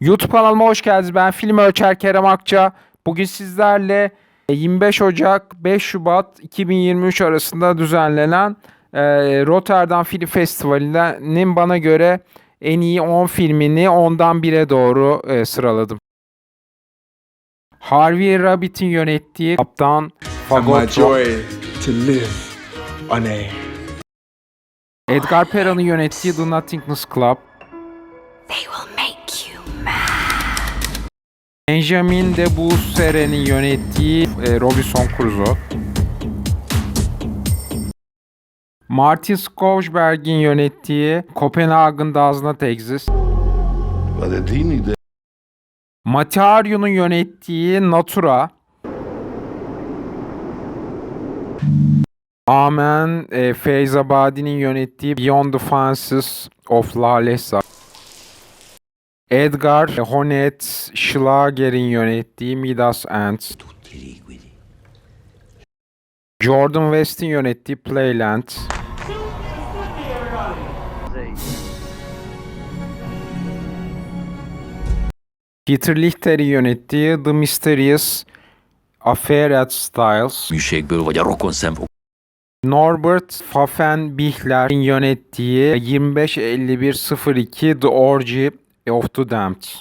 YouTube kanalıma hoş geldiniz. Ben film ölçer Kerem Akça. Bugün sizlerle 25 Ocak 5 Şubat 2023 arasında düzenlenen e, Rotterdam Film Festivali'nin bana göre en iyi 10 filmini 10'dan 1'e doğru e, sıraladım. Harvey Rabbit'in yönettiği Kaptan Fagot Edgar Pera'nın yönettiği The Nothingness Club Benjamin de Bussere'nin yönettiği e, Robinson Crusoe. Martin Scorsberg'in yönettiği Copenhagen Does Not Exist. Mataryu'nun yönettiği Natura. Amen e, Feyzabadi'nin yönettiği Beyond the Fences of La Lesa. Edgar Honet Schlager'in yönettiği Midas Ants. Jordan West'in yönettiği Playland. Peter Lichter'in yönettiği The Mysterious Affair at Styles. Norbert Pfaffenbichler'in yönettiği 255102 The Orgy of the Damned.